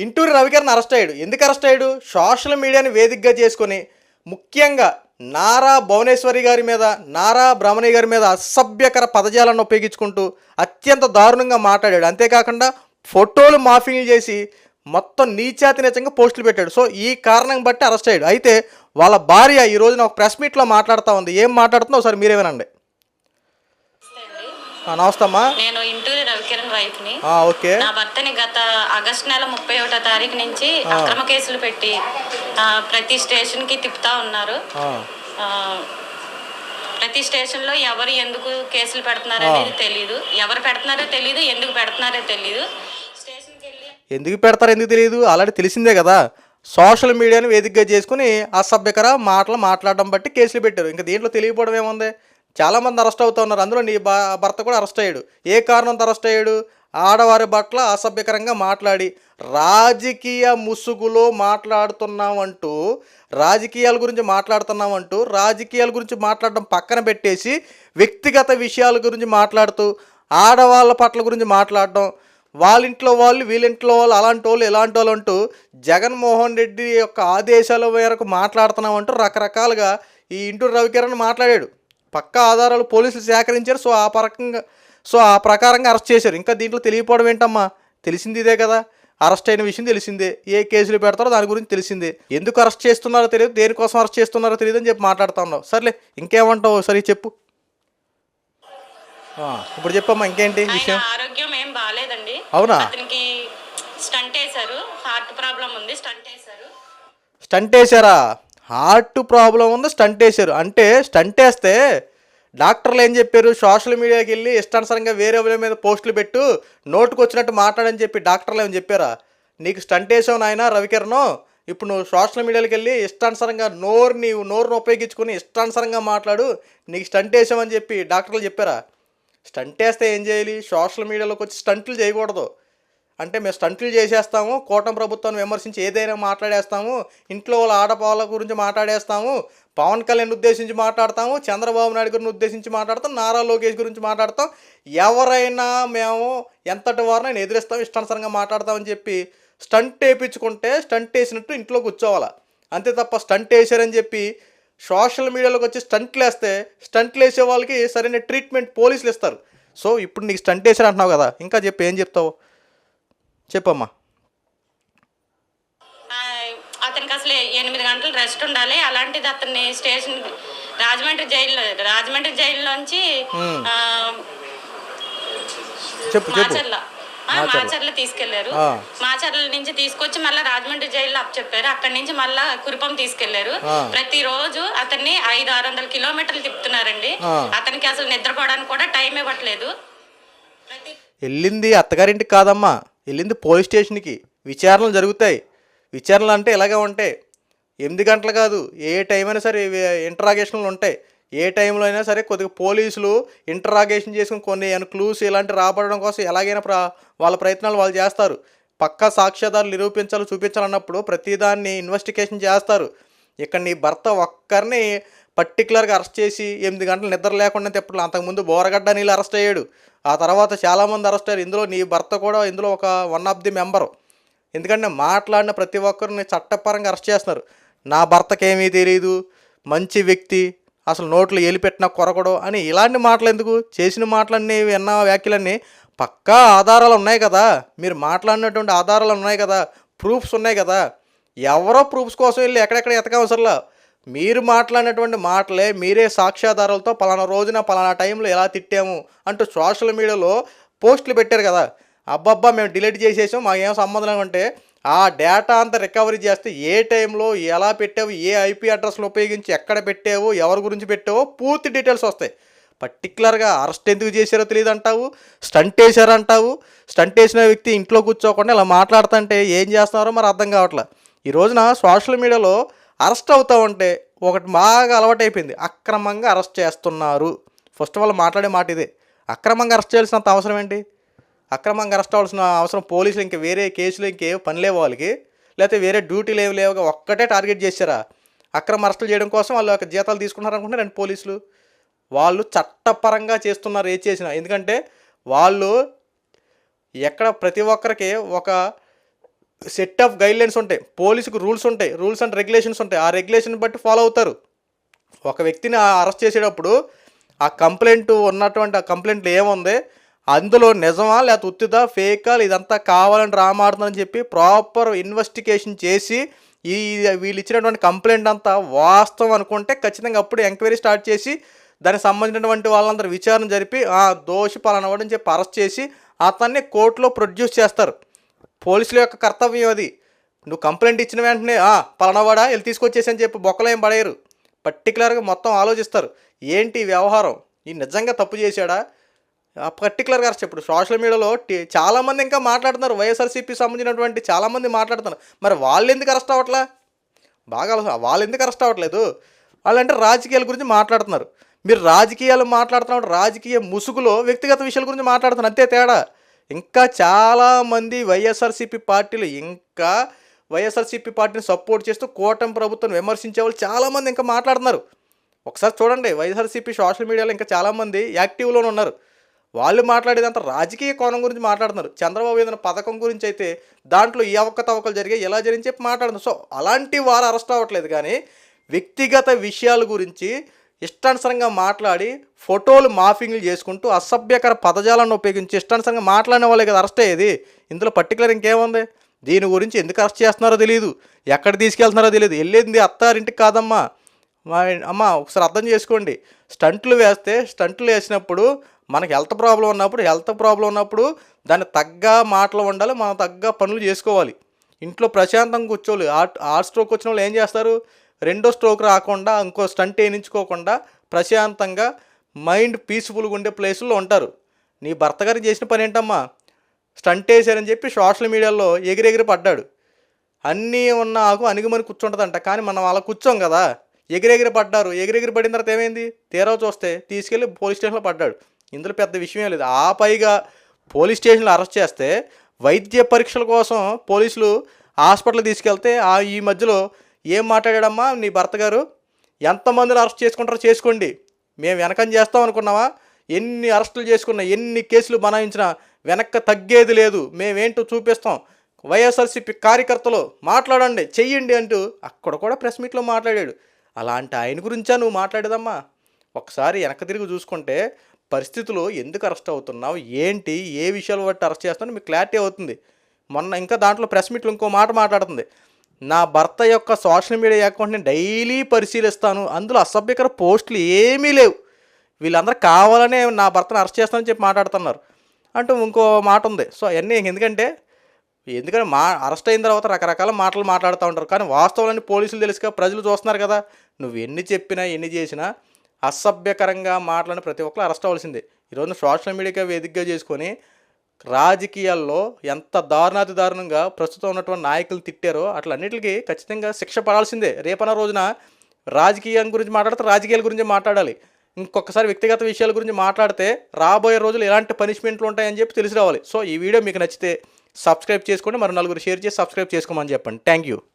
Inturi Ravikiran arrest అయ్యాడు. ఎందుకు arrest అయ్యాడు? సోషల్ మీడియాని వేదికగా చేసుకొని ముఖ్యంగా నారా భువనేశ్వరి గారి మీద నారా బ్రహ్మణి గారి మీద అసభ్యకర పదజాలను ఉపయోగించుకుంటూ అత్యంత దారుణంగా మాట్లాడాడు. అంతేకాకుండా ఫోటోలు మాఫింగ్ చేసి మొత్తం నీచాతి నీచంగా పోస్టులు పెట్టాడు. సో ఈ కారణం బట్టి అరెస్ట్ అయ్యాడు. అయితే వాళ్ళ భార్య ఈ రోజున ఒక ప్రెస్ మీట్లో మాట్లాడుతూ ఉంది. ఏం మాట్లాడుతుందో ఒకసారి మీరే వినండి. ఆ, నమస్తే అమ్మా. నేను రవికిరణ్ వైఫ్ని ఓకే. నా భర్తని గత ఆగస్టు నెల ముప్పై ఒకటో తారీఖు నుంచి అక్రమ కేసులు పెట్టి ప్రతి స్టేషన్కి తిప్పుతా ఉన్నారు. ప్రతి స్టేషన్లో ఎవరు ఎందుకు కేసులు పెడుతున్నారు అనేది తెలియదు ఎవరు పెడుతున్నారో తెలియదు ఎందుకు పెడుతున్నారో తెలియదు ఎందుకు పెడతారు ఎందుకు తెలియదు ఆల్రెడీ తెలిసిందే కదా. సోషల్ మీడియాని వేదికగా చేసుకుని అసభ్యకర మాటలు మాట్లాడడం బట్టి కేసులు పెట్టారు. ఇంకా దీంట్లో తెలియకపోవడం ఏముంది? చాలామంది అరెస్ట్ అవుతూ ఉన్నారు. అందులో నీ బా భర్త కూడా అరెస్ట్ అయ్యాడు. ఏ కారణంతో అరెస్ట్ అయ్యాడు? ఆడవారి పట్ల అసభ్యకరంగా మాట్లాడి రాజకీయ ముసుగులో మాట్లాడుతున్నామంటూ రాజకీయాల గురించి మాట్లాడుతున్నామంటూ రాజకీయాల గురించి మాట్లాడడం పక్కన పెట్టేసి వ్యక్తిగత విషయాల గురించి మాట్లాడుతూ ఆడవాళ్ళ పట్ల గురించి మాట్లాడడం వాళ్ళ ఇంట్లో వాళ్ళు వీళ్ళింట్లో వాళ్ళు అలాంటి వాళ్ళు ఇలాంటి వాళ్ళు అంటూ జగన్మోహన్ రెడ్డి యొక్క ఆదేశాల మేరకు మాట్లాడుతున్నామంటూ రకరకాలుగా ఈ ఇంటూరు రవికిరణ్ మాట్లాడాడు. పక్కా ఆధారాలు పోలీసులు సేకరించారు. సో ఆ పరకంగా సో ఆ ప్రకారంగా అరెస్ట్ చేశారు. ఇంకా దీంట్లో తెలియకపోవడం ఏంటమ్మా? తెలిసింది ఇదే కదా. అరెస్ట్ అయిన విషయం తెలిసిందే. ఏ కేసులు పెడతారో దాని గురించి తెలిసిందే. ఎందుకు అరెస్ట్ చేస్తున్నారో తెలియదు. దేనికోసం అరెస్ట్ చేస్తున్నారో తెలియదు అని చెప్పి మాట్లాడుతా ఉన్నావు. సర్లే ఇంకేమంటావు? సరే చెప్పు. ఆ, ఇప్పుడు చెప్పమ్మా ఇంకేంటి విషయం? ఆరోగ్యం ఏం బాగాలేదండి అవునా? అతనికి స్టంట్ వేశారు. హార్ట్ ప్రాబ్లం ఉంది స్టంట్ వేశారు. స్టంట్ వేసారా హార్ట్ ప్రాబ్లం ఉంది స్టంట్ వేసారు అంటే స్టంట్ వేస్తే డాక్టర్లు ఏం చెప్పారు? సోషల్ మీడియాకి వెళ్ళి ఇష్టానుసారంగా వేరే వాళ్ళ మీద పోస్టులు పెట్టు నోటుకు వచ్చినట్టు మాట్లాడని చెప్పి డాక్టర్లు ఏమని చెప్పారా? నీకు స్టంట్ వేసావు నాయన రవికిరణ్ ఇప్పుడు నువ్వు సోషల్ మీడియాకి వెళ్ళి ఇష్టానుసారంగా నోరు నీవు నోరును ఉపయోగించుకుని ఇష్టానుసారంగా మాట్లాడు నీకు స్టంట్ వేసామని చెప్పి డాక్టర్లు చెప్పారా? స్టంట్ వేస్తే ఏం చేయాలి? సోషల్ మీడియాలోకి వచ్చి స్టంట్లు చేయకూడదు. అంటే మేము స్టంట్లు చేసేస్తాము కూటమి ప్రభుత్వాన్ని విమర్శించి ఏదైనా మాట్లాడేస్తాము ఇంట్లో వాళ్ళ ఆడపాల గురించి మాట్లాడేస్తాము పవన్ కళ్యాణ్ ఉద్దేశించి మాట్లాడతాము చంద్రబాబు నాయుడు గురిని ఉద్దేశించి మాట్లాడతాం నారా లోకేష్ గురించి మాట్లాడతాం. ఎవరైనా మేము ఎంతటి వారినైనా ఎదిరిస్తాం ఇష్టానుసారంగా మాట్లాడతామని చెప్పి స్టంట్ వేయించుకుంటే స్టంట్ వేసినట్టు ఇంట్లో కూర్చోవాలా? అంతే తప్ప స్టంట్ వేసారని చెప్పి సోషల్ మీడియాలోకి వచ్చి స్టంట్లు వేస్తే స్టంట్లు వేసే వాళ్ళకి సరైన ట్రీట్మెంట్ పోలీసులు ఇస్తారు. సో ఇప్పుడు నీకు స్టంట్ వేసారు అంటున్నావు కదా ఇంకా చెప్పి ఏం చెప్తావు? చెప్పమ్మా. అతనికి అసలు ఎనిమిది గంటలు రెస్ట్ ఉండాలి. అలాంటిది అతన్ని స్టేషన్ రాజమండ్రి జైల్లో రాజమండ్రి జైల్లోంచి చెప్పు మాచర్ల తీసుకెళ్ళారు. మాచర్ల నుంచి తీసుకొచ్చి మళ్ళీ రాజమండ్రి జైల్లో అప్పచెప్పారు. అక్కడి నుంచి మళ్ళా కురుపం తీసుకెళ్ళారు. ప్రతి రోజు అతన్ని ఐదు ఆరు వందల కిలోమీటర్లు తిప్పుతున్నారండి. అతనికి అసలు నిద్రపోవడానికి కూడా టైం ఇవ్వట్లేదు. వెళ్ళింది అత్తగారింటికి కాదమ్మా. వెళ్ళింది పోలీస్ స్టేషన్కి. విచారణలు జరుగుతాయి. విచారణలు అంటే ఇలాగే ఉంటాయి. ఎనిమిది గంటలు కాదు ఏ టైం అయినా సరే ఇంటరాగేషన్లు ఉంటాయి. ఏ టైంలో అయినా సరే కొద్దిగా పోలీసులు ఇంటరాగేషన్ చేసుకుని కొన్ని క్లూస్ ఇలాంటి రాబడడం కోసం ఎలాగైనా ప్ర వాళ్ళ ప్రయత్నాలు వాళ్ళు చేస్తారు. పక్కా సాక్ష్యాధారాలు నిరూపించాలి చూపించాలన్నప్పుడు ప్రతిదాన్ని ఇన్వెస్టిగేషన్ చేస్తారు. ఇక్కడ నీ భర్త ఒక్కరిని పర్టికులర్గా అరెస్ట్ చేసి ఎనిమిది గంటలు నిద్ర లేకుండా తిప్పట్లు అంతకుముందు బోరగడ్డ నీళ్ళు అరెస్ట్ అయ్యాడు. ఆ తర్వాత చాలామంది అరెస్ట్ అయ్యారు. ఇందులో నీ భర్త కూడా ఇందులో ఒక వన్ ఆఫ్ ది మెంబరు ఎందుకంటే మాట్లాడిన ప్రతి ఒక్కరిని చట్టపరంగా అరెస్ట్ చేస్తున్నారు. నా భర్తకేమీ తెలియదు మంచి వ్యక్తి అసలు నోట్లు ఎలిపెట్టిన కొరకడు అని ఇలాంటి మాటలు ఎందుకు? చేసిన మాటలన్నీ విన్న వ్యాఖ్యలన్నీ పక్కా ఆధారాలు ఉన్నాయి కదా. మీరు మాట్లాడినటువంటి ఆధారాలు ఉన్నాయి కదా. ప్రూఫ్స్ ఉన్నాయి కదా. ఎవరో ప్రూఫ్స్ కోసం వెళ్ళి ఎక్కడెక్కడ ఎతకవసరంలా? మీరు మాట్లాడినటువంటి మాటలే మీరే సాక్ష్యాధారాలతో పలానా రోజున పలానా టైంలో ఎలా తిట్టాము అంటూ సోషల్ మీడియాలో పోస్టులు పెట్టారు కదా. అబ్బబ్బా మేము డిలీట్ చేసేసాం మాకు ఏం సంబంధం అంటే ఆ డేటా అంతా రికవరీ చేస్తే ఏ టైంలో ఎలా పెట్టావు ఏ ఐపీ అడ్రస్లు ఉపయోగించి ఎక్కడ పెట్టావు ఎవరి గురించి పెట్టావో పూర్తి డీటెయిల్స్ వస్తాయి. పర్టికులర్గా అరెస్ట్ ఎందుకు చేశారో తెలియదు అంటావు స్టంట్ వేశారంటావు స్టంట్ వేసిన వ్యక్తి ఇంట్లో కూర్చోకుండా ఇలా మాట్లాడుతుంటే ఏం చేస్తున్నారో మరి అర్థం కావట్లే. ఈ రోజున సోషల్ మీడియాలో అరెస్ట్ అవుతా ఉంటే ఒకటి బాగా అలవాటైపోయింది. అక్రమంగా అరెస్ట్ చేస్తున్నారు. ఫస్ట్ ఆఫ్ ఆల్ మాట్లాడే మాట ఇదే. అక్రమంగా అరెస్ట్ చేయాల్సినంత అవసరం ఏంటి? అక్రమంగా అరెస్ట్ అవ్వాల్సిన అవసరం పోలీసులు ఇంకా వేరే కేసులు ఇంకే పని లేవు వాళ్ళకి. లేకపోతే వేరే డ్యూటీలు ఏమి లేవుగా ఒక్కటే టార్గెట్ చేశారా? అక్రమ అరెస్టులు చేయడం కోసం వాళ్ళు ఒక జీతాలు తీసుకుంటున్నారు అనుకుంటే రెండు పోలీసులు? వాళ్ళు చట్టపరంగా చేస్తున్నారు ఏ చేసినా. ఎందుకంటే వాళ్ళు ఎక్కడ ప్రతి ఒక్కరికి ఒక సెట్ ఆఫ్ గైడ్లైన్స్ ఉంటాయి. పోలీసుకు రూల్స్ ఉంటాయి. రూల్స్ అండ్ రెగ్యులేషన్స్ ఉంటాయి. ఆ రెగ్యులేషన్ బట్టి ఫాలో అవుతారు. ఒక వ్యక్తిని అరెస్ట్ చేసేటప్పుడు ఆ కంప్లైంట్ ఉన్నటువంటి ఆ కంప్లైంట్లో ఏముంది? అందులో నిజమా? లేకపోతే ఉత్తిదా? ఫేకా? ఇదంతా కావాలని రామాడుతుందని చెప్పి ప్రాపర్ ఇన్వెస్టిగేషన్ చేసి ఈ వీళ్ళు ఇచ్చినటువంటి కంప్లైంట్ అంతా వాస్తవం అనుకుంటే ఖచ్చితంగా అప్పుడు ఎంక్వైరీ స్టార్ట్ చేసి దానికి సంబంధించినటువంటి వాళ్ళందరూ విచారణ జరిపి ఆ దోషి పలానవాడని చెప్పి అరెస్ట్ చేసి అతన్ని కోర్టులో ప్రొడ్యూస్ చేస్తారు. పోలీసుల యొక్క కర్తవ్యం అది. నువ్వు కంప్లైంట్ ఇచ్చిన వెంటనే "ఆ, పలానావాడా వెళ్ళి తీసుకొచ్చేసి అని చెప్పి బొక్కలు ఏం పడేయరు. పర్టికులర్గా మొత్తం ఆలోచిస్తారు. ఏంటి వ్యవహారం? ఈ నిజంగా తప్పు చేశాడా? ఆ పర్టికులర్గా ఇప్పుడు సోషల్ మీడియాలో చాలామంది ఇంకా మాట్లాడుతున్నారు. వైఎస్ఆర్సీపీ సంబంధించినటువంటి చాలామంది మాట్లాడుతున్నారు. మరి వాళ్ళు ఎందుకు అరెస్ట్ అవ్వట్లా? బాగా వాళ్ళు ఎందుకు అరెస్ట్ అవ్వట్లేదు? వాళ్ళంటే రాజకీయాల గురించి మాట్లాడుతున్నారు. మీరు రాజకీయాలు మాట్లాడుతున్నప్పుడు రాజకీయ ముసుగులో వ్యక్తిగత విషయాల గురించి మాట్లాడుతున్నారు. అంతే తేడా. ఇంకా చాలామంది వైఎస్ఆర్సీపీ పార్టీలు ఇంకా వైఎస్ఆర్సీపీ పార్టీని సపోర్ట్ చేస్తూ కూటమి ప్రభుత్వం విమర్శించే వాళ్ళు చాలామంది ఇంకా మాట్లాడుతున్నారు. ఒకసారి చూడండి వైఎస్ఆర్సీపీ సోషల్ మీడియాలో ఇంకా చాలామంది యాక్టివ్లోనే ఉన్నారు. వాళ్ళు మాట్లాడేదంతా రాజకీయ కోణం గురించి మాట్లాడుతున్నారు. చంద్రబాబు ఏదైనా పథకం గురించి అయితే దాంట్లో ఈ అవకతవకలు జరిగాయి ఎలా జరిగి చెప్పి మాట్లాడుతున్నారు. సో అలాంటి వారు అరెస్ట్ అవ్వట్లేదు కానీ వ్యక్తిగత విషయాల గురించి ఇష్టానుసరంగా మాట్లాడి ఫోటోలు మాఫింగ్లు చేసుకుంటూ అసభ్యకర పదజాలను ఉపయోగించి ఇష్టానుసరంగా మాట్లాడిన వాళ్ళే కదా అరెస్ట్ అయ్యేది. ఇందులో పర్టికులర్ ఇంకేముంది? దీని గురించి ఎందుకు అరెస్ట్ చేస్తున్నారో తెలియదు ఎక్కడ తీసుకెళ్తున్నారో తెలియదు వెళ్ళేది అత్తారింటికి కాదమ్మా. అమ్మ ఒకసారి అర్థం చేసుకోండి. స్టంట్లు వేస్తే స్టంట్లు వేసినప్పుడు మనకి హెల్త్ ప్రాబ్లం ఉన్నప్పుడు హెల్త్ ప్రాబ్లం ఉన్నప్పుడు దాన్ని తగ్గ మాటలు ఉండాలి మనం తగ్గ పనులు చేసుకోవాలి. ఇంట్లో ప్రశాంతంగా కూర్చోవాలి. హార్ట్ హార్ట్ స్ట్రోక్ వచ్చిన వాళ్ళు ఏం చేస్తారు? రెండో స్ట్రోక్ రాకుండా ఇంకో స్టంట్ వేయించుకోకుండా ప్రశాంతంగా మైండ్ పీస్ఫుల్గా ఉండే ప్లేసుల్లో ఉంటారు. నీ భర్త గారు చేసిన పని ఏంటమ్మా? స్టంట్ వేసారని చెప్పి సోషల్ మీడియాలో ఎగిరెగిరి పడ్డాడు. అన్నీ ఉన్న ఆకు అణిగిమని కూర్చుంటుందంట. కానీ మనం అలా కూర్చోం కదా. ఎగిరెగిరి పడ్డారు. ఎగిరెగిరి పడిన తర్వాత ఏమైంది? తీరా చూస్తే తీసుకెళ్ళి పోలీస్ స్టేషన్లో పడ్డాడు. ఇందులో పెద్ద విషయం లేదు. ఆ పైగా పోలీస్ స్టేషన్లో అరెస్ట్ చేస్తే వైద్య పరీక్షల కోసం పోలీసులు హాస్పిటల్ తీసుకెళ్తే ఆ ఈ మధ్యలో ఏం మాట్లాడాడమ్మా నీ భర్త గారు? ఎంతమందిని అరెస్ట్ చేసుకుంటారో చేసుకోండి. మేము వెనకం చేస్తాం అనుకున్నావా? ఎన్ని అరెస్టులు చేసుకున్నా ఎన్ని కేసులు బనాయించినా వెనక్కి తగ్గేది లేదు. మేమేంటో చూపిస్తాం. వైఎస్ఆర్సీపీ కార్యకర్తలు మాట్లాడండి చెయ్యండి అంటూ అక్కడ కూడా ప్రెస్ మీట్లో మాట్లాడాడు. అలాంటి ఆయన గురించా నువ్వు మాట్లాడేదమ్మా? ఒకసారి వెనక్కి తిరిగి చూసుకుంటే పరిస్థితులు ఎందుకు అరెస్ట్ అవుతున్నావు? ఏంటి? ఏ విషయాలు బట్టి అరెస్ట్ చేస్తున్నావు? మీకు క్లారిటీ అవుతుంది. మొన్న ఇంకా దాంట్లో ప్రెస్ మీట్లో ఇంకో మాట మాట్లాడుతుంది. నా భర్త యొక్క సోషల్ మీడియా అకౌంట్ని డైలీ పరిశీలిస్తాను. అందులో అసభ్యకర పోస్టులు ఏమీ లేవు. వీళ్ళందరూ కావాలనే నా భర్తను అరెస్ట్ చేస్తానని చెప్పి మాట్లాడుతున్నారు. అంటూ ఇంకో మాట ఉంది. సో అవన్నీ ఎందుకంటే ఎందుకంటే మా అరెస్ట్ అయిన తర్వాత రకరకాల మాటలు మాట్లాడుతూ ఉంటారు. కానీ వాస్తవాలని పోలీసులు తెలుసుగా ప్రజలు చూస్తున్నారు కదా. నువ్వు ఎన్ని చెప్పినా ఎన్ని చేసినా అసభ్యకరంగా మాట్లాడిన ప్రతి ఒక్కరు అరెస్ట్ అవ్వాల్సిందే. ఈరోజు సోషల్ మీడియాగా వేదికగా చేసుకొని రాజకీయాల్లో ఎంత దారుణాతి దారుణంగా ప్రస్తుతం ఉన్నటువంటి నాయకులు తిట్టారో అట్లన్నిటికీ ఖచ్చితంగా శిక్ష పడాల్సిందే. రేపన్న రోజున రాజకీయం గురించి మాట్లాడితే రాజకీయాల గురించి మాట్లాడాలి. ఇంకొకసారి వ్యక్తిగత విషయాల గురించి మాట్లాడితే రాబోయే రోజులు ఎలాంటి పనిష్మెంట్లు ఉంటాయని చెప్పి తెలిసి రావాలి. సో ఈ వీడియో మీకు నచ్చితే సబ్స్క్రైబ్ చేసుకోండి. మరి నలుగురు షేర్ చేసి సబ్స్క్రైబ్ చేసుకోమని చెప్పండి. Thank you.